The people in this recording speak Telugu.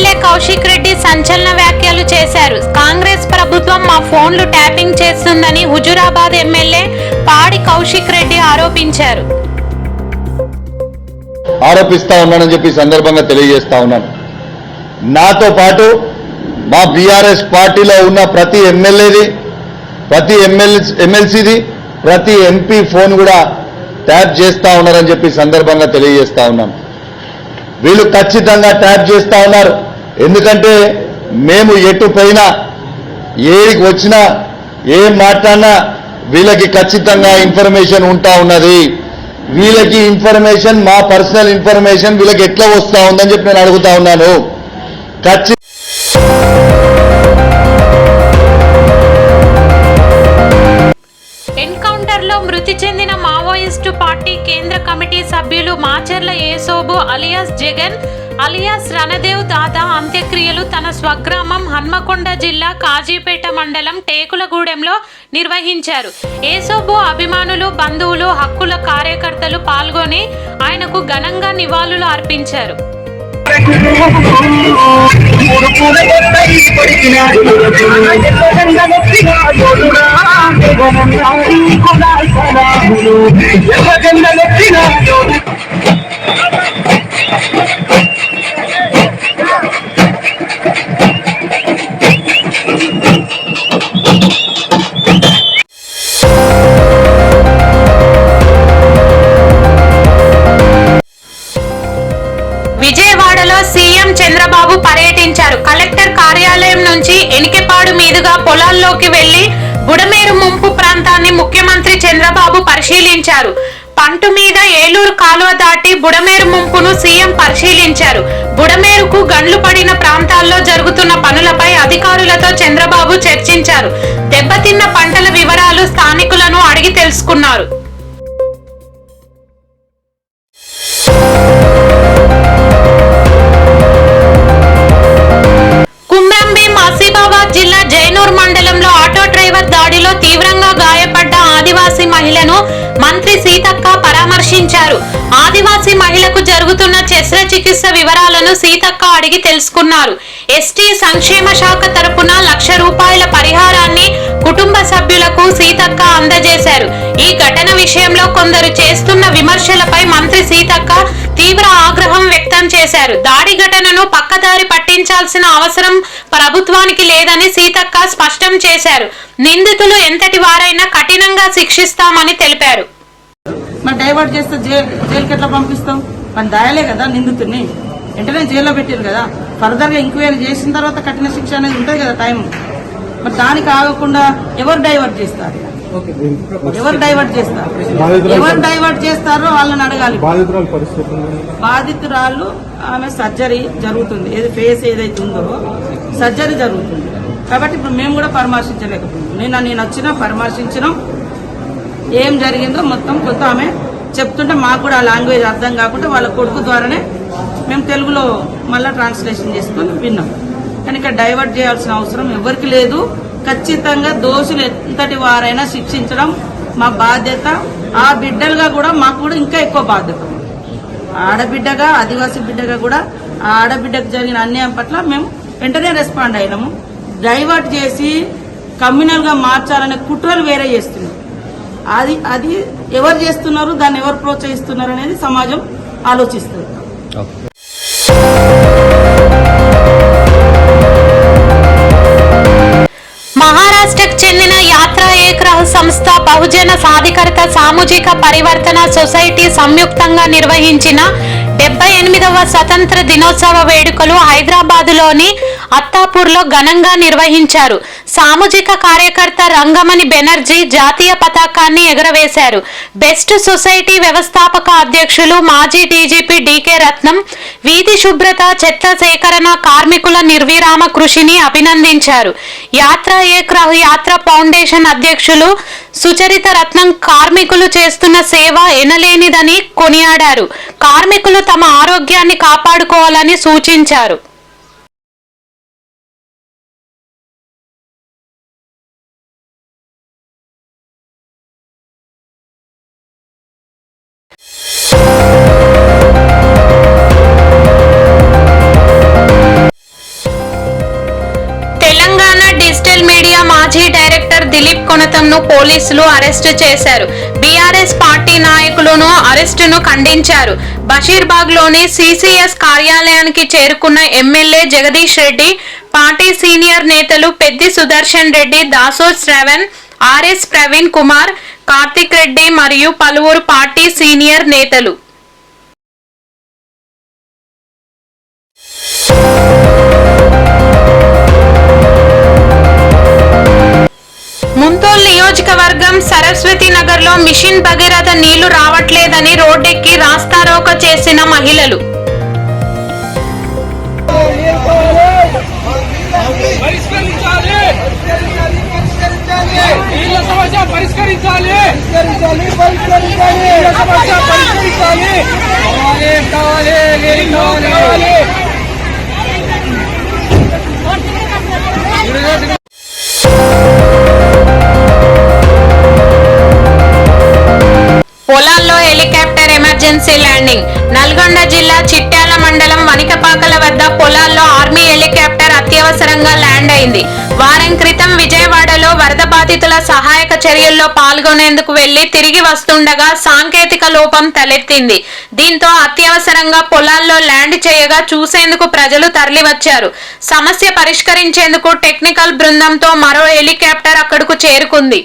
ఎమ్మెల్యే కౌశిక్ రెడ్డి సంచలన వ్యాఖ్యలు చేశారు. కాంగ్రెస్ ప్రభుత్వం మా ఫోన్లు ట్యాపింగ్ చేస్తుందని హుజురాబాద్ ఎమ్మెల్యే పాడి కౌశిక్ రెడ్డి ఆరోపించారు. ఆరోపిస్తా ఉన్నానని చెప్పి సందర్భంగా తెలియజేస్తా ఉన్నాను. నాతో పాటు మా బీఆర్ఎస్ పార్టీలో ఉన్న ప్రతి ఎమ్మెల్యేది ప్రతి ఎమ్మెల్యే ఎమ్మెల్సీది ప్రతి ఎంపీ ఫోన్ కూడా ట్యాప్ చేస్తా ఉన్నారని చెప్పి సందర్భంగా తెలియజేస్తా ఉన్నాను. వీళ్ళు ఖచ్చితంగా ట్యాప్ చేస్తా ఉన్నారు. ఎందుకంటే మేము ఎటు పైన ఏడికి వచ్చినా ఏం మాట్లాడినా వీళ్ళకి ఖచ్చితంగా ఇన్ఫర్మేషన్ ఉంటా ఉన్నది. వీళ్ళకి ఇన్ఫర్మేషన్ మా పర్సనల్ ఇన్ఫర్మేషన్ వీళ్ళకి ఎట్లా వస్తా ఉందని చెప్పి నేను అడుగుతా ఉన్నాను. ఖచ్చితంగా ఎన్కౌంటర్లో మృతి చెందిన మావోయిస్టు పార్టీ కేంద్ర కమిటీ సభ్యులు మాచర్ల ఏసోబు అలియాస్ జగన్ అలియాస్ రణదేవ్ దాదా అంత్యక్రియలు తన స్వగ్రామం హన్మకొండ జిల్లా కాజీపేట మండలం టేకులగూడెంలో నిర్వహించారు. ఏసోబు అభిమానులు బంధువులు హక్కుల కార్యకర్తలు పాల్గొని ఆయనకు ఘనంగా నివాళులు అర్పించారు. విజయవాడలో సీఎం చంద్రబాబు పర్యటించారు. కలెక్టర్ కార్యాలయం నుంచి ఎనికెపాడు మీదుగా పొలాల్లోకి వెళ్ళి బుడమేరు ముంపు ప్రాంతాన్ని ముఖ్యమంత్రి చంద్రబాబు పరిశీలించారు. పంటు మీద ఏలూరు కాలువ దాటి బుడమేరు ముంపును సీఎం పరిశీలించారు. బుడమేరుకు గండ్లు పడిన ప్రాంతాల్లో జరుగుతున్న పనులపై అధికారులతో చంద్రబాబు చర్చించారు. దెబ్బతిన్న పంటల వివరాలు స్థానికులను అడిగి తెలుసుకున్నారు. ఆసిఫాబాద్ జిల్లా జైనూర్ మండలంలో ఆటో డ్రైవర్ దాడిలో తీవ్రంగా గాయపడ్డ ఆదివాసీ మహిళను మంత్రి సీతక్క పరామర్శించారు. ఆదివాసీ మహిళకు జరుగుతున్న శస్త్రచికిత్స వివరాలను సీతక్క అడిగి తెలుసుకున్నారు. ఎస్టీ సంక్షేమ శాఖ తరపున లక్ష రూపాయల పరిహారాన్ని అందజేశారు. ఈ ఘటన విషయంలో కొందరు చేస్తున్న విమర్శలపై మంత్రి సీతక్క తీవ్ర ఆగ్రహం వ్యక్తం చేశారు. దాడి ఘటనను పక్కదారి పట్టించాల్సిన అవసరం ప్రభుత్వానికి లేదని సీతక్క స్పష్టం చేశారు. నిందితులు ఎంతటి వారైనా కఠినంగా శిక్షిస్తామని తెలిపారు. మరి డైవర్ట్ చేస్తే జైలుకి ఎట్లా పంపిస్తాం? మన దాయలే కదా నిందితుడిని వెంటనే జైల్లో పెట్టారు కదా. ఫర్దర్గా ఎంక్వైరీ చేసిన తర్వాత కఠిన శిక్ష అనేది ఉంటుంది కదా టైం మరి దానికి ఆగకుండా ఎవరు డైవర్ట్ చేస్తారు? ఎవరు డైవర్ట్ చేస్తారు? ఎవరు డైవర్ట్ చేస్తారో వాళ్ళని అడగాలి. బాధితురాల ఆమె సర్జరీ జరుగుతుంది. ఏది ఫేస్ ఏదైతే ఉందో సర్జరీ జరుగుతుంది. కాబట్టి ఇప్పుడు మేము కూడా పరామర్శించలేకపోతున్నాం. నిన్న నేను వచ్చినా పరామర్శించినాం. ఏం జరిగిందో మొత్తం కొంత ఆమె చెప్తుంటే మాకు కూడా ఆ లాంగ్వేజ్ అర్థం కాకుండా వాళ్ళ కొడుకు ద్వారానే మేము తెలుగులో మళ్ళీ ట్రాన్స్లేషన్ చేసుకొని విన్నాం. కానీ ఇక్కడ డైవర్ట్ చేయాల్సిన అవసరం ఎవరికి లేదు. ఖచ్చితంగా దోషులు ఎంతటి వారైనా శిక్షించడం మా బాధ్యత. ఆ బిడ్డలుగా కూడా మాకు కూడా ఇంకా ఎక్కువ బాధ్యత. ఆడబిడ్డగా ఆదివాసీ బిడ్డగా కూడా ఆ ఆడబిడ్డకు జరిగిన అన్యాయం పట్ల మేము వెంటనే రెస్పాండ్ అయినాము. డైవర్ట్ చేసి కమ్యూనల్గా మార్చాలనే కుట్రలు వేరే చేస్తున్నారు. అది అది ఎవరు చేస్తున్నారు దాన్ని ఎవరు ప్రోత్సహిస్తున్నారు అనేది సమాజం ఆలోచిస్తుంది. మహారాష్ట్రకు చెందిన యాత్రా ఏక్రహ్ సంస్థ బహుజన సాధికారత సామాజిక పరివర్తన సొసైటీ సంయుక్తంగా నిర్వహించిన డెబ్బై ఎనిమిదవ స్వతంత్ర దినోత్సవ వేడుకలు హైదరాబాదులోని అత్తాపూర్లో ఘనంగా నిర్వహించారు. సామాజిక కార్యకర్త రంగమణి బెనర్జీ జాతీయ పతాకాన్ని ఎగరవేశారు. బెస్ట్ సొసైటీ వ్యవస్థాపక అధ్యక్షులు మాజీ డీజీపీ డీకే రత్నం వీధి శుభ్రత చెత్త సేకరణ కార్మికుల నిర్విరామ కృషిని అభినందించారు. యాత్ర ఏక్రహ్ యాత్ర ఫౌండేషన్ అధ్యక్షులు సుచరిత రత్నం కార్మికులు చేస్తున్న సేవ ఎనలేనిదని కొనియాడారు. కార్మికులు తమ ఆరోగ్యాన్ని కాపాడుకోవాలని సూచించారు. దిలీప్ కొనతంను పోలీసులు అరెస్టు చేశారు. బీఆర్ఎస్ పార్టీ నాయకులను అరెస్టును ఖండించారు. బషీర్బాగ్లోని సిసిఎస్ కార్యాలయానికి చేరుకున్న MLA Jagadish Reddy party senior నేతలు పెద్ది సుదర్శన్ రెడ్డి దాసో శ్రవణ్ ఆర్ఎస్ ప్రవీణ్ కుమార్ కార్తిక్ రెడ్డి మరియు పలువురు పార్టీ సీనియర్ నేతలు. ముంతోల్ నియోజకవర్గం సరస్వతి నగర్లో మిషన్ భగీరథ నీళ్ళు రావట్లేదని రోడ్డెక్కి రాస్తారోక చేసిన మహిళలు. పరిష్కరించాలి. నీళ్ళ సమస్య పరిష్కరించాలి. Emergency landing. నల్గొండ జిల్లా చిట్యాల మండలం వనికపాకల వద్ద పొలాల్లో ఆర్మీ హెలికాప్టర్ అత్యవసరంగా ల్యాండ్ అయింది. వారం క్రితం విజయవాడలో వరద బాధితుల సహాయక చర్యల్లో పాల్గొనేందుకు వెళ్ళి తిరిగి వస్తుండగా సాంకేతిక లోపం తలెత్తింది. దీంతో అత్యవసరంగా పొలాల్లో ల్యాండ్ చేయగా చూసేందుకు ప్రజలు తరలివచ్చారు. సమస్య పరిష్కరించేందుకు టెక్నికల్ బృందంతో మరో హెలికాప్టర్ అక్కడకు చేరుకుంది.